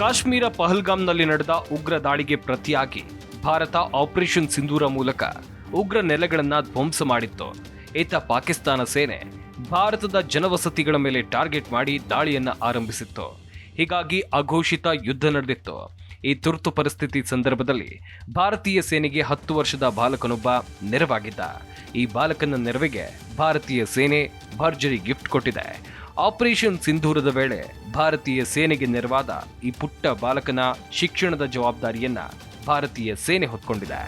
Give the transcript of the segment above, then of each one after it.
ಕಾಶ್ಮೀರ ಪಹಲ್ಗಾಮ್ನಲ್ಲಿ ನಡೆದ ಉಗ್ರ ದಾಳಿಗೆ ಪ್ರತಿಯಾಗಿ ಭಾರತ ಆಪರೇಷನ್ ಸಿಂಧೂರ ಮೂಲಕ ಉಗ್ರ ನೆಲೆಗಳನ್ನು ಧ್ವಂಸ ಮಾಡಿತ್ತು. ಈತ ಪಾಕಿಸ್ತಾನ ಸೇನೆ ಭಾರತದ ಜನವಸತಿಗಳ ಮೇಲೆ ಟಾರ್ಗೆಟ್ ಮಾಡಿ ದಾಳಿಯನ್ನು ಆರಂಭಿಸಿತ್ತು. ಹೀಗಾಗಿ ಅಘೋಷಿತ ಯುದ್ಧ ನಡೆದಿತ್ತು. ಈ ತುರ್ತು ಪರಿಸ್ಥಿತಿ ಸಂದರ್ಭದಲ್ಲಿ ಭಾರತೀಯ ಸೇನೆಗೆ ಹತ್ತು ವರ್ಷದ ಬಾಲಕನೊಬ್ಬ ನೆರವಾಗಿದ್ದ. ಈ ಬಾಲಕನ ನೆರವಿಗೆ ಭಾರತೀಯ ಸೇನೆ ಭರ್ಜರಿ ಗಿಫ್ಟ್ ಕೊಟ್ಟಿದೆ. ಆಪರೇಷನ್ ಸಿಂಧೂರದ ವೇಳೆ ಭಾರತೀಯ ಸೇನೆಗೆ ನೆರವಾದ ಈ ಪುಟ್ಟ ಬಾಲಕನ ಶಿಕ್ಷಣದ ಜವಾಬ್ದಾರಿಯನ್ನ ಭಾರತೀಯ ಸೇನೆ ಹೊತ್ಕೊಂಡಿದೆ.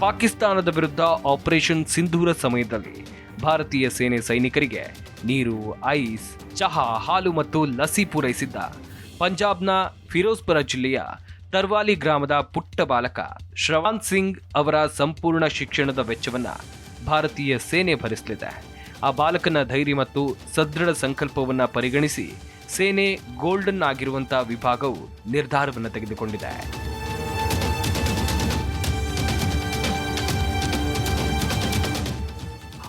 ಪಾಕಿಸ್ತಾನದ ವಿರುದ್ಧ ಆಪರೇಷನ್ ಸಿಂಧೂರ ಸಮಯದಲ್ಲಿ ಭಾರತೀಯ ಸೇನೆ ಸೈನಿಕರಿಗೆ ನೀರು, ಐಸ್, ಚಹಾ, ಹಾಲು ಮತ್ತು ಲಸಿ ಪೂರೈಸಿದ್ದ ಪಂಜಾಬ್ನ ಫಿರೋಜ್ಪುರ ಜಿಲ್ಲೆಯ ತರ್ವಾಲಿ ಗ್ರಾಮದ ಪುಟ್ಟ ಬಾಲಕ ಶ್ರವಾನ್ ಸಿಂಗ್ ಅವರ ಸಂಪೂರ್ಣ ಶಿಕ್ಷಣದ ವೆಚ್ಚವನ್ನ ಭಾರತೀಯ ಸೇನೆ ಭರಿಸಲಿದೆ. ಆ ಬಾಲಕನ ಧೈರ್ಯ ಮತ್ತು ಸದೃಢ ಸಂಕಲ್ಪವನ್ನ ಪರಿಗಣಿಸಿ ಸೇನೆ ಗೋಲ್ಡನ್ ಆಗಿರುವಂತಹ ವಿಭಾಗವು ನಿರ್ಧಾರವನ್ನು ತೆಗೆದುಕೊಂಡಿದೆ.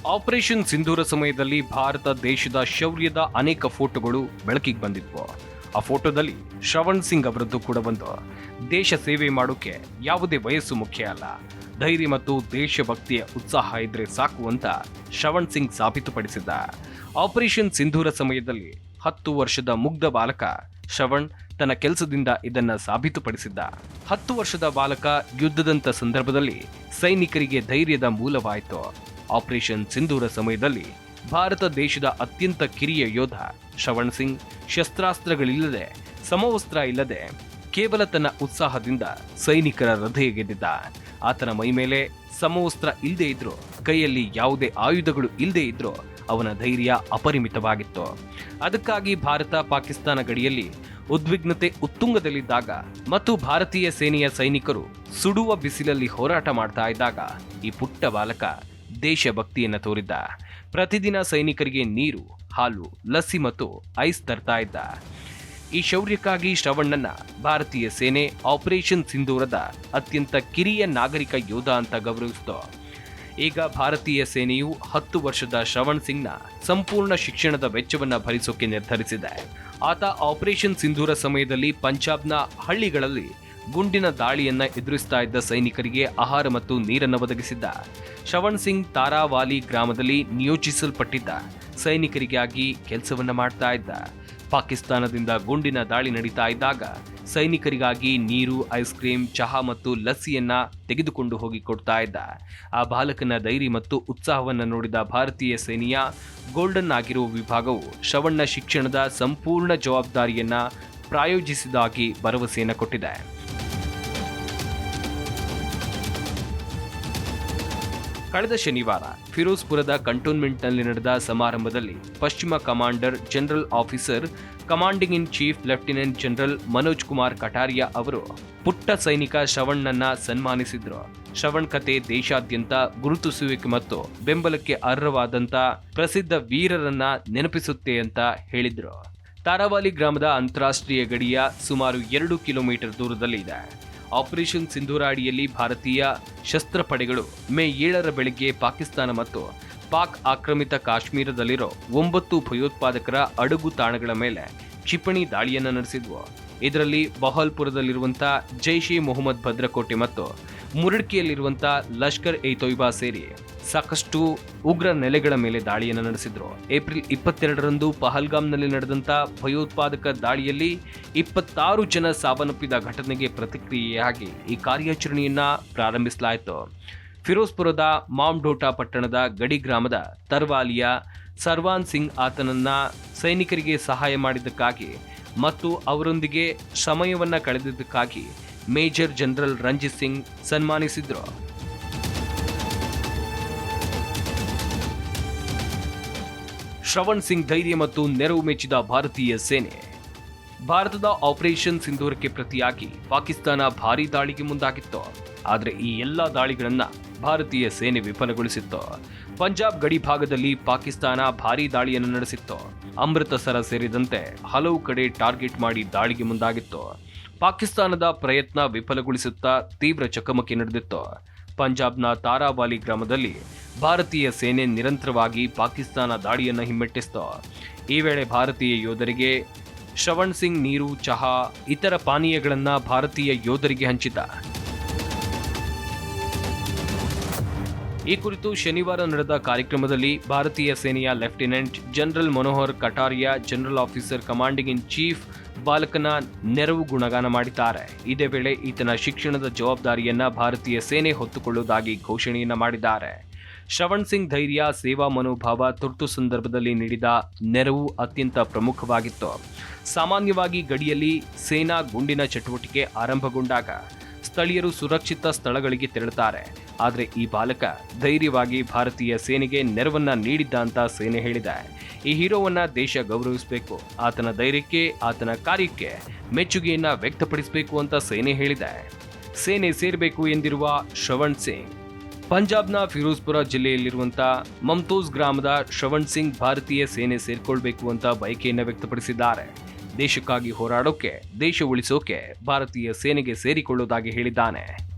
ಆಪರೇಷನ್ ಸಿಂಧೂರ ಸಮಯದಲ್ಲಿ ಭಾರತ ದೇಶದ ಶೌರ್ಯದ ಅನೇಕ ಫೋಟೋಗಳು ಬೆಳಕಿಗೆ ಬಂದಿದ್ವು. ಆ ಫೋಟೋದಲ್ಲಿ ಶ್ರವಣ್ ಸಿಂಗ್ ಅವರದ್ದು ಕೂಡ ಒಂದು ದೇಶ ಸೇವೆ ಮಾಡೋಕೆ ಯಾವುದೇ ವಯಸ್ಸು ಮುಖ್ಯ ಅಲ್ಲ. ಧೈರ್ಯ ಮತ್ತು ದೇಶಭಕ್ತಿಯ ಉತ್ಸಾಹ ಇದ್ರೆ ಸಾಕು ಅಂತ ಶ್ರವಣ್ ಸಿಂಗ್ ಸಾಬೀತುಪಡಿಸಿದ್ದ. ಆಪರೇಷನ್ ಸಿಂಧೂರ ಸಮಯದಲ್ಲಿ ಹತ್ತು ವರ್ಷದ ಮುಗ್ಧ ಬಾಲಕ ಶ್ರವಣ್ ತನ್ನ ಕೆಲಸದಿಂದ ಇದನ್ನ ಸಾಬೀತುಪಡಿಸಿದ್ದ. ಹತ್ತು ವರ್ಷದ ಬಾಲಕ ಯುದ್ಧದಂತ ಸಂದರ್ಭದಲ್ಲಿ ಸೈನಿಕರಿಗೆ ಧೈರ್ಯದ ಮೂಲವಾಯಿತು. ಆಪರೇಷನ್ ಸಿಂಧೂರ ಸಮಯದಲ್ಲಿ ಭಾರತ ದೇಶದ ಅತ್ಯಂತ ಕಿರಿಯ ಯೋಧ ಶ್ರವಣ್ ಸಿಂಗ್ ಶಸ್ತ್ರಾಸ್ತ್ರಗಳಿಲ್ಲದೆ ಸಮವಸ್ತ್ರ ಇಲ್ಲದೆ ಕೇವಲ ತನ್ನ ಉತ್ಸಾಹದಿಂದ ಸೈನಿಕರ ಹೃದಯ ಗೆದ್ದಿದ್ದ ಆತನ ಮೈಮೇಲೆ ಸಮವಸ್ತ್ರ ಇಲ್ಲದೆ ಇದ್ರು, ಕೈಯಲ್ಲಿ ಯಾವುದೇ ಆಯುಧಗಳು ಇಲ್ಲದೆ ಇದ್ರೂ ಅವನ ಧೈರ್ಯ ಅಪರಿಮಿತವಾಗಿತ್ತು. ಅದಕ್ಕಾಗಿ ಭಾರತ ಪಾಕಿಸ್ತಾನ ಗಡಿಯಲ್ಲಿ ಉದ್ವಿಗ್ನತೆ ಉತ್ತುಂಗದಲ್ಲಿದ್ದಾಗ ಮತ್ತು ಭಾರತೀಯ ಸೇನೆಯ ಸೈನಿಕರು ಸುಡುವ ಬಿಸಿಲಲ್ಲಿ ಹೋರಾಟ ಮಾಡ್ತಾ ಇದ್ದಾಗ ಈ ಪುಟ್ಟ ಬಾಲಕ ದೇಶಭಕ್ತಿಯನ್ನು ತೋರಿದ್ದ. ಪ್ರತಿದಿನ ಸೈನಿಕರಿಗೆ ನೀರು, ಹಾಲು ಲಸ್ಸಿ ಮತ್ತು ಐಸ್ ತರ್ತಾ ಇದ್ದ. ಈ ಶೌರ್ಯಕ್ಕಾಗಿ ಶ್ರವಣ್ಣನ ಭಾರತೀಯ ಸೇನೆ ಆಪರೇಷನ್ ಸಿಂಧೂರದ ಅತ್ಯಂತ ಕಿರಿಯ ನಾಗರಿಕ ಯೋಧ ಅಂತ ಗೌರವಿಸಿತು. ಈಗ ಭಾರತೀಯ ಸೇನೆಯು ಹತ್ತು ವರ್ಷದ ಶ್ರವಣ್ ಸಿಂಗ್ನ ಸಂಪೂರ್ಣ ಶಿಕ್ಷಣದ ವೆಚ್ಚವನ್ನು ಭರಿಸೋಕೆ ನಿರ್ಧರಿಸಿದೆ. ಆತ ಆಪರೇಷನ್ ಸಿಂಧೂರ ಸಮಯದಲ್ಲಿ ಪಂಜಾಬ್ನ ಹಳ್ಳಿಗಳಲ್ಲಿ ಗುಂಡಿನ ದಾಳಿಯನ್ನ ಎದುರಿಸ್ತಾ ಇದ್ದ ಸೈನಿಕರಿಗೆ ಆಹಾರ ಮತ್ತು ನೀರನ್ನು ಒದಗಿಸಿದ್ದ. ಶ್ರವಣ್ ಸಿಂಗ್ ತಾರಾವಾಲಿ ಗ್ರಾಮದಲ್ಲಿ ನಿಯೋಜಿಸಲ್ಪಟ್ಟಿದ್ದ. ಸೈನಿಕರಿಗಾಗಿ ಕೆಲಸವನ್ನ ಮಾಡ್ತಾ ಇದ್ದ. ಪಾಕಿಸ್ತಾನದಿಂದ ಗುಂಡಿನ ದಾಳಿ ನಡೀತಾ ಇದ್ದಾಗ ಸೈನಿಕರಿಗಾಗಿ ನೀರು, ಐಸ್ ಕ್ರೀಮ್, ಚಹಾ ಮತ್ತು ಲಸ್ಸಿಯನ್ನ ತೆಗೆದುಕೊಂಡು ಹೋಗಿ ಕೊಡ್ತಾ ಇದ್ದ. ಆ ಬಾಲಕನ ಧೈರ್ಯ ಮತ್ತು ಉತ್ಸಾಹವನ್ನು ನೋಡಿದ ಭಾರತೀಯ ಸೇನೆಯ ಗೋಲ್ಡನ್ ಆಗಿರುವ ವಿಭಾಗವು ಶವಣ್ಣ ಶಿಕ್ಷಣದ ಸಂಪೂರ್ಣ ಜವಾಬ್ದಾರಿಯನ್ನ ಪ್ರಾಯೋಜಿಸಿದಾಗಿ ಭರವಸೆಯನ್ನು ಕೊಟ್ಟಿದೆ. ಕಳೆದ ಶನಿವಾರ ಫಿರೋಜ್ಪುರದ ಕಂಟೋನ್ಮೆಂಟ್ನಲ್ಲಿ ನಡೆದ ಸಮಾರಂಭದಲ್ಲಿ ಪಶ್ಚಿಮ commander general officer, commanding in chief lieutenant general Manoj Kumar Kataria ಅವರು ಪುಟ್ಟ ಸೈನಿಕ ಶ್ರವಣ್ಣನ್ನ ಸನ್ಮಾನಿಸಿದ್ರು. ಶ್ರವಣ್ ಕತೆ ದೇಶಾದ್ಯಂತ ಗುರುತಿಸುವಿಕೆ ಮತ್ತು ಬೆಂಬಲಕ್ಕೆ ಅರ್ಹವಾದಂತ ಪ್ರಸಿದ್ಧ ವೀರರನ್ನ ನೆನಪಿಸುತ್ತೆ ಅಂತ ಹೇಳಿದ್ರು. ತಾರಾವಾಲಿ ಗ್ರಾಮದ ಅಂತಾರಾಷ್ಟ್ರೀಯ ಗಡಿಯ ಸುಮಾರು ಎರಡು ಕಿಲೋಮೀಟರ್ ದೂರದಲ್ಲಿ ಇದೆ ಆಪರೇಷನ್ ಸಿಂಧೂರ ಅಡಿಯಲ್ಲಿ ಭಾರತೀಯ ಶಸ್ತ್ರಪಡೆಗಳು ಮೇ ಏಳರ ಬೆಳಗ್ಗೆ ಪಾಕಿಸ್ತಾನ ಮತ್ತು ಪಾಕ್ ಆಕ್ರಮಿತ ಕಾಶ್ಮೀರದಲ್ಲಿರೋ ಒಂಬತ್ತು ಭಯೋತ್ಪಾದಕರ ಅಡಗು ತಾಣಗಳ ಮೇಲೆ ಕ್ಷಿಪಣಿ ದಾಳಿಯನ್ನು ನಡೆಸಿದ್ವು. ಇದರಲ್ಲಿ ಬಹಲ್ಪುರದಲ್ಲಿರುವಂಥ ಜೈಷ್ ಇ ಮೊಹಮ್ಮದ್ ಭದ್ರಕೋಟೆ ಮತ್ತು ಮುರಡ್ಕಿಯಲ್ಲಿರುವಂಥ ಲಷ್ಕರ್ ಎ ತೊಯ್ಬಾ ಸೇರಿ ಸಾಕಷ್ಟು ಉಗ್ರ ನೆಲೆಗಳ ಮೇಲೆ ದಾಳಿಯನ್ನು ನಡೆಸಿದ್ರು. ಏಪ್ರಿಲ್ ಇಪ್ಪತ್ತೆರಡರಂದು ಪಹಲ್ಗಾಮ್ನಲ್ಲಿ ನಡೆದಂಥ ಭಯೋತ್ಪಾದಕ ದಾಳಿಯಲ್ಲಿ ಇಪ್ಪತ್ತಾರು ಜನ ಸಾವನ್ನಪ್ಪಿದ ಘಟನೆಗೆ ಪ್ರತಿಕ್ರಿಯೆಯಾಗಿ ಈ ಕಾರ್ಯಾಚರಣೆಯನ್ನ ಪ್ರಾರಂಭಿಸಲಾಯಿತು. ಫಿರೋಜ್ಪುರದ ಮಾಮ್ಡೋಟಾ ಪಟ್ಟಣದ ಗಡಿ ಗ್ರಾಮದ ತರ್ವಾಲಿಯ ಸರ್ವಾನ್ ಸಿಂಗ್ ಆತನನ್ನ ಸೈನಿಕರಿಗೆ ಸಹಾಯ ಮಾಡಿದ್ದಕ್ಕಾಗಿ ಮತ್ತು ಅವರೊಂದಿಗೆ ಸಮಯವನ್ನು ಕಳೆದಿದ್ದಕ್ಕಾಗಿ ಮೇಜರ್ ಜನರಲ್ ರಂಜಿತ್ ಸಿಂಗ್ ಸನ್ಮಾನಿಸಿದ್ರು. ಶ್ರವಣ್ ಸಿಂಗ್ ಧೈರ್ಯ ಮತ್ತು ನೆರವು ಮೆಚ್ಚಿದ ಭಾರತೀಯ ಸೇನೆ. ಭಾರತದ ಆಪರೇಷನ್ ಸಿಂಧೂರಕ್ಕೆ ಪ್ರತಿಯಾಗಿ ಪಾಕಿಸ್ತಾನ ಭಾರೀ ದಾಳಿಗೆ ಮುಂದಾಗಿತ್ತು. ಆದರೆ ಈ ಎಲ್ಲ ದಾಳಿಗಳನ್ನ ಭಾರತೀಯ ಸೇನೆ ವಿಫಲಗೊಳಿಸಿತ್ತು. ಪಂಜಾಬ್ ಗಡಿ ಭಾಗದಲ್ಲಿ ಪಾಕಿಸ್ತಾನ ಭಾರೀ ದಾಳಿಯನ್ನು ನಡೆಸಿತ್ತು. ಅಮೃತಸರ ಸೇರಿದಂತೆ ಹಲವು ಕಡೆ ಟಾರ್ಗೆಟ್ ಮಾಡಿ ದಾಳಿಗೆ ಮುಂದಾಗಿತ್ತು. ಪಾಕಿಸ್ತಾನದ ಪ್ರಯತ್ನ ವಿಫಲಗೊಳಿಸುತ್ತಾ ತೀವ್ರ ಚಕಮಕಿ ನಡೆದಿತ್ತು. ಪಂಜಾಬ್ನ ತಾರಾವಾಲಿ ಗ್ರಾಮದಲ್ಲಿ ಭಾರತೀಯ ಸೇನೆ ನಿರಂತರವಾಗಿ ಪಾಕಿಸ್ತಾನ ದಾಳಿಯನ್ನು ಹಿಮ್ಮೆಟ್ಟಿಸಿತು. ಈ ವೇಳೆ ಭಾರತೀಯ ಯೋಧರಿಗೆ ಶ್ರವಣ್ ಸಿಂಗ್ ನೀರು, ಚಹಾ, ಇತರ ಪಾನೀಯಗಳನ್ನು ಭಾರತೀಯ ಯೋಧರಿಗೆ ಹಂಚಿದ್ದ ಈ ಕುರಿತು ಶನಿವಾರ ನಡೆದ ಕಾರ್ಯಕ್ರಮದಲ್ಲಿ ಭಾರತೀಯ ಸೇನೆಯ lieutenant general Manohar Kataria, general officer commanding in chief ಬಾಲಕನ ನೆರವು ಗುಣಗಾನ ಮಾಡಿದ್ದಾರೆ. ಇದೇ ವೇಳೆ ಈತನ ಶಿಕ್ಷಣದ ಜವಾಬ್ದಾರಿಯನ್ನ ಭಾರತೀಯ ಸೇನೆ ಹೊತ್ತುಕೊಳ್ಳುವುದಾಗಿ ಘೋಷಣೆಯನ್ನ ಮಾಡಿದ್ದಾರೆ. ಶ್ರವಣ್ ಸಿಂಗ್ ಧೈರ್ಯ, ಸೇವಾ ಮನೋಭಾವ ತುರ್ತು ಸಂದರ್ಭದಲ್ಲಿ ನೀಡಿದ ನೆರವು ಅತ್ಯಂತ ಪ್ರಮುಖವಾಗಿತ್ತು. ಸಾಮಾನ್ಯವಾಗಿ ಗಡಿಯಲ್ಲಿ ಸೇನಾ ಗುಂಡಿನ ಚಟುವಟಿಕೆ ಆರಂಭಗೊಂಡಾಗ ಸ್ಥಳೀಯರು ಸುರಕ್ಷಿತ ಸ್ಥಳಗಳಿಗೆ ತೆರಳುತ್ತಾರೆ. ಆದರೆ ಈ ಬಾಲಕ ಧೈರ್ಯವಾಗಿ ಭಾರತೀಯ ಸೇನೆಗೆ ನೆರವನ್ನ ನೀಡಿದ್ದ ಅಂತ ಸೇನೆ ಹೇಳಿದೆ. ಈ ಹೀರೋವನ್ನ ದೇಶ ಗೌರವಿಸಬೇಕು, ಆತನ ಧೈರ್ಯಕ್ಕೆ, ಆತನ ಕಾರ್ಯಕ್ಕೆ ಮೆಚ್ಚುಗೆಯನ್ನ ವ್ಯಕ್ತಪಡಿಸಬೇಕು ಅಂತ ಸೇನೆ ಹೇಳಿದೆ. ಸೇನೆ ಸೇರಬೇಕು ಎಂದಿರುವ ಶ್ರವಣ್ ಸಿಂಗ್. ಪಂಜಾಬ್ನ ಫಿರೋಜ್ಪುರ ಜಿಲ್ಲೆಯಲ್ಲಿರುವಂಥ ಮಮ್ತೋಸ್ ಗ್ರಾಮದ ಶ್ರವಣ್ ಸಿಂಗ್ ಭಾರತೀಯ ಸೇನೆ ಸೇರ್ಕೊಳ್ಬೇಕು ಅಂತ ಬಯಕೆಯನ್ನು ವ್ಯಕ್ತಪಡಿಸಿದ್ದಾರೆ. ದೇಶಕ್ಕಾಗಿ ಹೋರಾಡೋಕೆ, ದೇಶ ಉಳಿಸೋಕೆ ಭಾರತೀಯ ಸೇನೆಗೆ ಸೇರಿಕೊಳ್ಳೋದಾಗಿ ಹೇಳಿದ್ದಾನೆ.